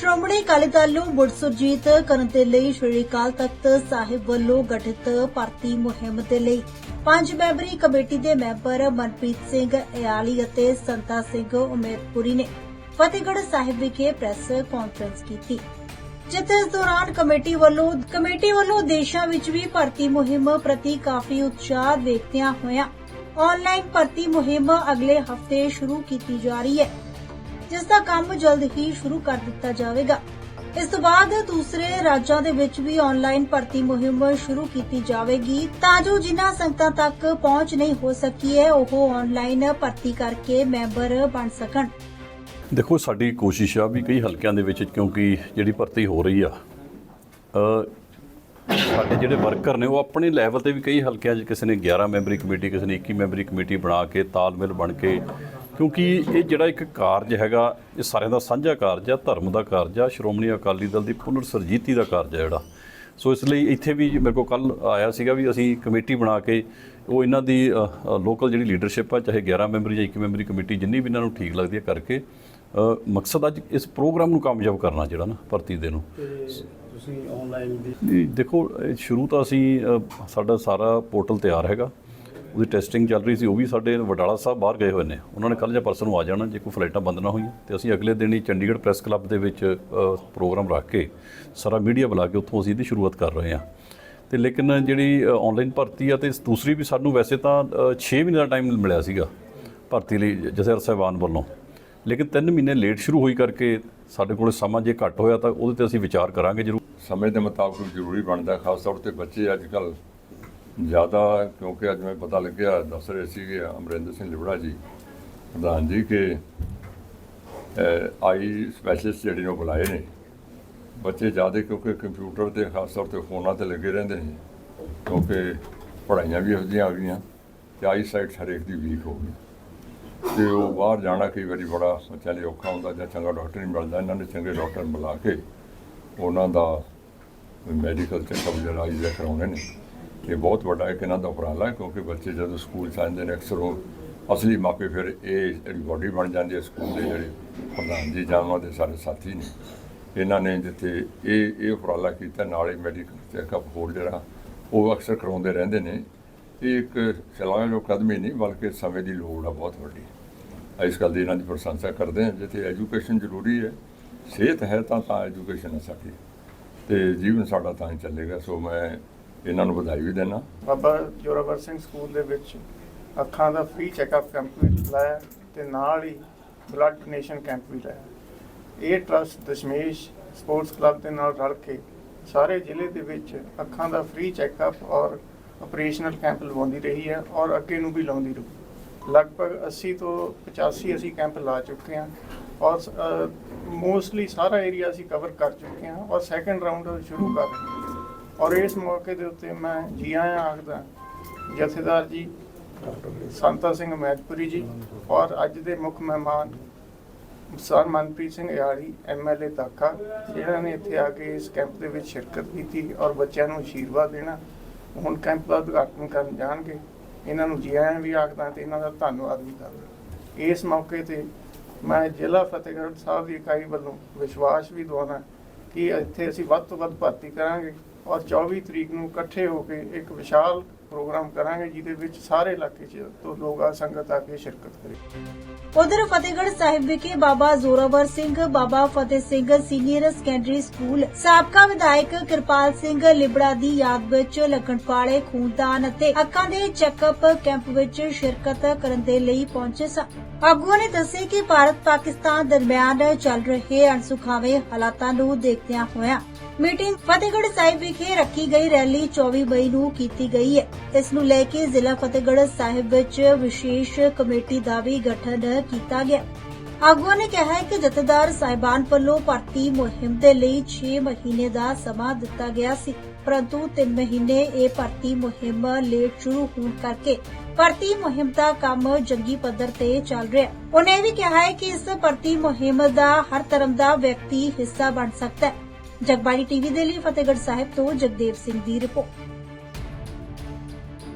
ਸ਼੍ਰੋਮਣੀ ਅਕਾਲੀ ਦਲ ਨੂੰ ਮੁੜ ਸੁਰਜੀਤ ਕਰਨ ਦੇ ਲਈ ਸ਼੍ਰੀ ਅਕਾਲ ਤਖਤ ਸਾਹਿਬ ਵੱਲੋਂ ਗਠਿਤ ਭਰਤੀ ਮੁਹਿੰਮ ਦੇ ਲਈ ਪੰਜ ਮੈਂਬਰੀ ਕਮੇਟੀ ਦੇ ਮੈਂਬਰ ਮਨਪ੍ਰੀਤ ਸਿੰਘ ਇਆਲੀ ਅਤੇ ਸੰਤਾ ਸਿੰਘ ਉਮੇਦਪੁਰੀ ਨੇ ਫਤਿਹਗੜ੍ਹ ਸਾਹਿਬ ਵਿਖੇ ਪ੍ਰੈਸ ਕਾਨਫਰੰਸ ਕੀਤੀ। ਜਿੱਥੇ ਇਸ ਦੌਰਾਨ ਕਮੇਟੀ ਵੱਲੋਂ ਕਮੇਟੀ ਵੱਲੋਂ ਦੇਸ਼ਾਂ ਵਿੱਚ ਵੀ ਭਰਤੀ ਮੁਹਿੰਮ ਪ੍ਰਤੀ ਕਾਫੀ ਉਤਸ਼ਾਹ ਵੇਖਦਿਆਂ ਹੋਇਆਂ ਆਨਲਾਈਨ ਭਰਤੀ ਮੁਹਿੰਮ ਅਗਲੇ ਹਫ਼ਤੇ ਸ਼ੁਰੂ ਕੀਤੀ ਜਾ ਰਹੀ ਹੈ। ਜਿਸ ਦਾ ਕੰਮ ਜਲਦ ਹੀ ਸ਼ੁਰੂ ਕਰ ਦਿੱਤਾ ਜਾਵੇਗਾ। ਇਸ ਤੋਂ ਬਾਅਦ ਦੂਸਰੇ ਰਾਜਾਂ ਦੇ ਵਿੱਚ ਵੀ ਆਨਲਾਈਨ ਭਰਤੀ ਮੁਹਿੰਮ ਸ਼ੁਰੂ ਕੀਤੀ ਜਾਵੇਗੀ। ਤਾਂ ਜੋ ਜਿਨ੍ਹਾਂ ਸੰਗਤਾਂ ਤੱਕ ਪਹੁੰਚ ਨਹੀਂ ਹੋ ਸਕੀ ਹੈ, ਉਹ ਆਨਲਾਈਨ ਭਰਤੀ ਕਰਕੇ ਮੈਂਬਰ ਬਣ ਸਕਣ। ਦੇਖੋ, ਸਾਡੀ ਕੋਸ਼ਿਸ਼ ਆ ਵੀ ਕਈ ਹਲਕਿਆਂ ਦੇ ਵਿੱਚ ਕਿਉਂਕਿ ਜਿਹੜੀ ਭਰਤੀ ਹੋ ਰਹੀ ਆ ਸਾਡੇ ਜਿਹੜੇ ਵਰਕਰ ਨੇ ਉਹ ਆਪਣੇ ਲੈਵਲ ਤੇ ਵੀ ਕਈ ਹਲਕਿਆਂ 'ਚ ਕਿਸੇ ਨੇ 11 ਮੈਂਬਰੀ ਕਮੇਟੀ, ਕਿਸੇ ਨੇ 21 ਮੈਂਬਰੀ ਕਮੇਟੀ ਬਣਾ ਕੇ ਤਾਲਮੇਲ ਬਣ ਕੇ ਕਿਉਂਕਿ ਇਹ ਜਿਹੜਾ ਇੱਕ ਕਾਰਜ ਹੈਗਾ ਇਹ ਸਾਰਿਆਂ ਦਾ ਸਾਂਝਾ ਕਾਰਜ ਆ ਧਰਮ ਦਾ ਕਾਰਜ ਆ ਸ਼੍ਰੋਮਣੀ ਅਕਾਲੀ ਦਲ ਦੀ ਪੁਨਰ ਸਰਜੀਤੀ ਦਾ ਕਾਰਜ ਆ ਜਿਹੜਾ। ਸੋ ਇਸ ਲਈ ਇੱਥੇ ਵੀ ਮੇਰੇ ਕੋਲ ਕੱਲ ਆਇਆ ਸੀਗਾ ਵੀ ਅਸੀਂ ਕਮੇਟੀ ਬਣਾ ਕੇ ਉਹ ਇਹਨਾਂ ਦੀ ਲੋਕਲ ਜਿਹੜੀ ਲੀਡਰਸ਼ਿਪ ਆ ਚਾਹੇ 11 ਮੈਂਬਰੀ ਜਾਂ 21 ਮੈਂਬਰੀ ਕਮੇਟੀ ਜਿੰਨੀ ਵੀ ਇਹਨਾਂ ਨੂੰ ਠੀਕ ਲੱਗਦੀ ਹੈ ਕਰਕੇ ਮਕਸਦ ਅੱਜ ਇਸ ਪ੍ਰੋਗਰਾਮ ਨੂੰ ਕਾਮਯਾਬ ਕਰਨਾ ਜਿਹੜਾ ਨਾ ਭਰਤੀ ਦੇ ਨੂੰ। ਤੁਸੀਂ ਆਨਲਾਈਨ ਦੇਖੋ ਸ਼ੁਰੂ ਤਾਂ ਅਸੀਂ ਸਾਡਾ ਸਾਰਾ ਪੋਰਟਲ ਤਿਆਰ ਹੈਗਾ। ਉਹਦੀ ਟੈਸਟਿੰਗ ਚੱਲ ਰਹੀ ਸੀ, ਉਹ ਵੀ ਸਾਡੇ ਵਡਾਲਾ ਸਾਹਿਬ ਬਾਹਰ ਗਏ ਹੋਏ ਨੇ। ਉਹਨਾਂ ਨੇ ਕੱਲ੍ਹ ਜਾਂ ਪਰਸੋਂ ਨੂੰ ਆ ਜਾਣਾ, ਜੇ ਕੋਈ ਫਲਾਈਟਾਂ ਬੰਦ ਨਾ ਹੋਈਆਂ। ਤੇ ਅਸੀਂ ਅਗਲੇ ਦਿਨ ਹੀ ਚੰਡੀਗੜ੍ਹ ਪ੍ਰੈਸ ਕਲੱਬ ਦੇ ਵਿੱਚ ਪ੍ਰੋਗਰਾਮ ਰੱਖ ਕੇ ਸਾਰਾ ਮੀਡੀਆ ਬੁਲਾ ਕੇ ਉੱਥੋਂ ਅਸੀਂ ਇਹਦੀ ਸ਼ੁਰੂਆਤ ਕਰ ਰਹੇ ਹਾਂ। ਤੇ ਲੇਕਿਨ ਜਿਹੜੀ ਆਨਲਾਈਨ ਭਰਤੀ ਆ ਤੇ ਦੂਸਰੀ ਵੀ ਸਾਨੂੰ ਵੈਸੇ ਤਾਂ 6 ਮਹੀਨੇ ਦਾ ਟਾਈਮ ਮਿਲਿਆ ਸੀਗਾ ਭਰਤੀ ਲਈ ਜਸਰ ਸਾਹਿਬਾਨ ਵੱਲੋਂ। ਲੇਕਿਨ 3 ਮਹੀਨੇ ਲੇਟ ਸ਼ੁਰੂ ਹੋਈ ਕਰਕੇ ਸਾਡੇ ਕੋਲ ਸਮਾਂ ਜੇ ਘੱਟ ਹੋਇਆ ਤਾਂ ਉਹਦੇ ਤੇ ਅਸੀਂ ਵਿਚਾਰ ਕਰਾਂਗੇ ਜ਼ਰੂਰ। ਸਮੇਂ ਦੇ ਮੁਤਾਬਕ ਜ਼ਰੂਰੀ ਬਣਦਾ, ਖਾਸ ਤੌਰ ਤੇ ਬੱਚੇ ਅੱਜ ਕੱਲ੍ਹ ਜ਼ਿਆਦਾ ਕਿਉਂਕਿ ਅੱਜ ਮੈਂ ਪਤਾ ਲੱਗਿਆ, ਦੱਸ ਰਹੇ ਸੀਗੇ ਅਮਰਿੰਦਰ ਸਿੰਘ ਲਿਬੜਾ ਜੀ, ਪ੍ਰਧਾਨ ਜੀ, ਕਿ ਆਈ ਸਪੈਸ਼ਲਿਸਟ ਜਿਹੜੇ ਨੂੰ ਬੁਲਾਏ ਨੇ। ਬੱਚੇ ਜ਼ਿਆਦਾ, ਕਿਉਂਕਿ ਕੰਪਿਊਟਰ ਤੇ, ਖਾਸ ਤੌਰ ਤੇ ਫੋਨਾਂ ਤੇ ਲੱਗੇ ਰਹਿੰਦੇ ਨੇ, ਕਿਉਂਕਿ ਪੜ੍ਹਾਈਆਂ ਵੀ ਇਹੋ ਜਿਹੀਆਂ ਆ ਗਈਆਂ ਤੇ ਆਈ ਸਾਈਟ ਹਰੇਕ ਦੀ ਵੀਕ ਹੋ ਗਈ। ਤੇ ਉਹ ਬਾਹਰ ਜਾਣਾ ਕਈ ਵਾਰੀ ਬੜਾ ਬੱਚਿਆਂ ਲਈ ਔਖਾ ਹੁੰਦਾ ਜਾਂ ਚੰਗਾ ਡਾਕਟਰ ਨਹੀਂ ਮਿਲਦਾ, ਇਹਨਾਂ ਨੇ ਚੰਗੇ ਡਾਕਟਰ ਮਿਲਾ ਕੇ ਉਹਨਾਂ ਦਾ ਮੈਡੀਕਲ ਚੈੱਕਅਪ ਜਿਹੜਾ ਇਹ ਕਰਾਉਂਦੇ ਨੇ। ਇਹ ਬਹੁਤ ਵੱਡਾ ਇੱਕ ਇਹਨਾਂ ਦਾ ਉਪਰਾਲਾ ਹੈ, ਕਿਉਂਕਿ ਬੱਚੇ ਜਦੋਂ ਸਕੂਲ 'ਚ ਆਉਂਦੇ ਨੇ, ਅਕਸਰ ਉਹ ਅਸਲੀ ਮਾਪੇ ਫਿਰ ਇਹ ਬੋਡੀ ਬਣ ਜਾਂਦੀ ਹੈ ਸਕੂਲ ਦੇ ਜਿਹੜੇ ਪ੍ਰਧਾਨ ਜੀ ਜਾਂ ਉਹਨਾਂ ਦੇ ਸਾਰੇ ਸਾਥੀ ਨੇ। ਇਹਨਾਂ ਨੇ ਜਿੱਥੇ ਇਹ ਇਹ ਉਪਰਾਲਾ ਕੀਤਾ, ਨਾਲ ਹੀ ਮੈਡੀਕਲ ਚੈੱਕਅਪ ਹੋਰ ਜਿਹੜਾ ਉਹ ਅਕਸਰ ਕਰਾਉਂਦੇ ਰਹਿੰਦੇ ਨੇ। ਇਹ ਇੱਕ ਸ਼ਲਾਘਾਯੋਗ ਕਦਮ ਹੀ ਨਹੀਂ, ਬਲਕਿ ਸਮੇਂ ਦੀ ਲੋੜ ਆ, ਬਹੁਤ ਵੱਡੀ। ਇਸ ਗੱਲ ਦੀ ਇਹਨਾਂ ਦੀ ਪ੍ਰਸ਼ੰਸਾ ਕਰਦੇ ਹਾਂ, ਜਿੱਥੇ ਐਜੂਕੇਸ਼ਨ ਜ਼ਰੂਰੀ ਹੈ, ਸਿਹਤ ਹੈ ਤਾਂ ਤਾਂ ਐਜੂਕੇਸ਼ਨ ਹੈ ਸਾਡੀ। ਤੇ ਜੀਵਨ ਸਾਡਾ ਤਾਂ ਹੀ ਚੱਲੇਗਾ। ਸੋ ਮੈਂ ਇਹਨਾਂ ਨੂੰ ਵਧਾਈ ਵੀ ਦੇਣਾ ਬਾਬਾ ਜੋਰਾਵਰ ਸਿੰਘ ਸਕੂਲ ਦੇ ਵਿੱਚ ਅੱਖਾਂ ਦਾ ਫ੍ਰੀ ਚੈੱਕਅਪ ਕੈਂਪ ਵੀ ਲਾਇਆ ਤੇ ਨਾਲ ਹੀ ਬਲੱਡ ਡੋਨੇਸ਼ਨ ਕੈਂਪ ਵੀ ਲਾਇਆ। ਇਹ ਟਰਸਟ ਦਸ਼ਮੇਸ਼ ਸਪੋਰਟਸ ਕਲੱਬ ਦੇ ਨਾਲ ਰਲ ਕੇ ਸਾਰੇ ਜ਼ਿਲ੍ਹੇ ਦੇ ਵਿੱਚ ਅੱਖਾਂ ਦਾ ਫ੍ਰੀ ਚੈੱਕਅਪ ਔਰ ਆਪਰੇਸ਼ਨਲ ਕੈਂਪ ਲਵਾਉਂਦੀ ਰਹੀ ਹੈ ਔਰ ਅੱਗੇ ਨੂੰ ਵੀ ਲਾਉਂਦੀ ਰਹੂ। ਲਗਭਗ 80 ਤੋਂ 85 ਅਸੀਂ ਕੈਂਪ ਲਾ ਚੁੱਕੇ ਹਾਂ ਔਰ ਮੋਸਟਲੀ ਸਾਰਾ ਏਰੀਆ ਅਸੀਂ ਕਵਰ ਕਰ ਚੁੱਕੇ ਹਾਂ ਔਰ ਸੈਕੰਡ ਰਾਉਂਡ ਸ਼ੁਰੂ ਕਰ ਰਹੇ ਹਾਂ। ਔਰ ਇਸ ਮੌਕੇ ਦੇ ਉੱਤੇ ਮੈਂ ਜੀ ਆਇਆਂ ਆਖਦਾ, ਜਥੇਦਾਰ ਜੀ, ਸੰਤਾ ਸਿੰਘ ਮਹਿਤਪੁਰੀ ਜੀ ਔਰ ਅੱਜ ਦੇ ਮੁੱਖ ਮਹਿਮਾਨ ਸਰ ਮਨਪ੍ਰੀਤ ਸਿੰਘ ਯਾਰੀ ਐਮਐਲਏ ਦਾਖਾ ਜਿਨ੍ਹਾਂ ਨੇ ਇੱਥੇ ਆ ਕੇ ਇਸ ਕੈਂਪ ਦੇ ਵਿੱਚ ਸ਼ਿਰਕਤ ਕੀਤੀ ਔਰ ਬੱਚਿਆਂ ਨੂੰ ਅਸ਼ੀਰਵਾਦ ਦੇਣਾ, ਹੁਣ ਕੈਂਪ ਦਾ ਉਦਘਾਟਨ ਕਰਨ ਜਾਣਗੇ, ਇਹਨਾਂ ਨੂੰ ਜੀ ਆਇਆਂ ਵੀ ਆਖਦਾ ਤੇ ਇਹਨਾਂ ਦਾ ਧੰਨਵਾਦ ਵੀ ਕਰਦਾ। ਇਸ ਮੌਕੇ ਤੇ ਮੈਂ ਜ਼ਿਲ੍ਹਾ ਫਤਿਹਗੜ੍ਹ ਸਾਹਿਬ ਦੀ ਇਕਾਈ ਵੱਲੋਂ ਵਿਸ਼ਵਾਸ ਵੀ ਦਵਾਉਣਾ ਕਿ ਇੱਥੇ ਅਸੀਂ ਵੱਧ ਤੋਂ ਵੱਧ ਭਰਤੀ ਕਰਾਂਗੇ। ਔਰ 24 ਤਰੀਕ ਨੂੰ ਇਕੱਠੇ ਹੋ ਕੇ ਇੱਕ ਵਿਸ਼ਾਲ ਪ੍ਰੋਗਰਾਮ ਕਰਾਂਗੇ, ਜਿਹਦੇ ਵਿੱਚ ਸਾਰੇ ਇਲਾਕੇ 'ਚ ਤੋਂ ਲੋਕ ਆ ਸੰਗਤ ਆ ਕੇ ਸ਼ਿਰਕਤ ਕਰੇ। ਉਧਰ ਫਤਿਹਗੜ੍ਹ ਸਾਹਿਬ ਵਿਖੇ Baba Zorawar Singh, Baba Fateh Singh senior secondary school, ਸਾਬਕਾ ਵਿਧਾਇਕ ਕਿਰਪਾਲ ਸਿੰਘ ਲਿਬੜਾ ਦੀ ਯਾਦ ਵਿੱਚ ਲੱਗਣ ਵਾਲੇ ਖੂਨਦਾਨ ਅਤੇ ਅੱਖਾਂ ਦੇ ਚੈੱਕਅਪ ਕੈਂਪ ਵਿੱਚ ਸ਼ਿਰਕਤ ਕਰਨ ਦੇ ਲਈ ਪਹੁੰਚੇ ਸਨ ਆਗੂਆਂ ਨੇ ਦੱਸਿਆ ਕਿ ਭਾਰਤ ਪਾਕਿਸਤਾਨ ਦਰਮਿਆਨ ਚੱਲ ਰਹੇ ਅਣਸੁਖਾਵੇਂ ਹਾਲਾਤਾਂ ਨੂੰ ਦੇਖਦਿਆਂ ਹੋਇਆਂ ਮੀਟਿੰਗ ਫਤਿਹਗੜ੍ਹ ਸਾਹਿਬ ਵਿਖੇ ਰੱਖੀ ਗਈ ਰੈਲੀ 24 ਮਈ ਨੂੰ ਕੀਤੀ ਗਈ ਹੈ। ਇਸ ਨੂੰ ਲੈ ਕੇ ਜ਼ਿਲ੍ਹਾ ਫਤਿਹਗੜ੍ਹ ਸਾਹਿਬ ਵਿੱਚ ਵਿਸ਼ੇਸ਼ ਕਮੇਟੀ ਦਾ ਵੀ ਗਠਨ ਕੀਤਾ ਗਿਆ। ਆਗੂਆਂ ਨੇ ਕਿਹਾ ਹੈ ਕਿ ਜਥੇਦਾਰ ਸਾਹਿਬਾਨ ਵੱਲੋਂ ਭਰਤੀ ਮੁਹਿੰਮ ਦੇ ਲਈ 6 ਮਹੀਨੇ ਦਾ ਸਮਾਂ ਦਿੱਤਾ ਗਿਆ ਸੀ, ਪਰੰਤੂ 3 ਮਹੀਨੇ ਇਹ ਭਰਤੀ ਮੁਹਿੰਮ ਲੇਟ ਸ਼ੁਰੂ ਹੋਣ ਕਰਕੇ ਭਰਤੀ ਮੁਹਿੰਮ ਦਾ ਕੰਮ ਜੰਗੀ ਪੱਧਰ ਤੇ ਚੱਲ ਰਿਹਾ ਉਹਨੇ ਇਹ ਵੀ ਕਿਹਾ ਹੈ ਕਿ ਇਸ ਭਰਤੀ ਮੁਹਿੰਮ ਦਾ ਹਰ ਧਰਮ ਦਾ ਵਿਅਕਤੀ ਹਿੱਸਾ ਬਣ ਸਕਦਾ ਹੈ। ਜਗਬਾਣੀ ਟੀਵੀ ਦੇ ਲਈ ਫਤਿਹਗੜ੍ਹ ਸਾਹਿਬ ਤੋਂ ਜਗਦੇਵ ਸਿੰਘ ਦੀ ਰਿਪੋਰਟ।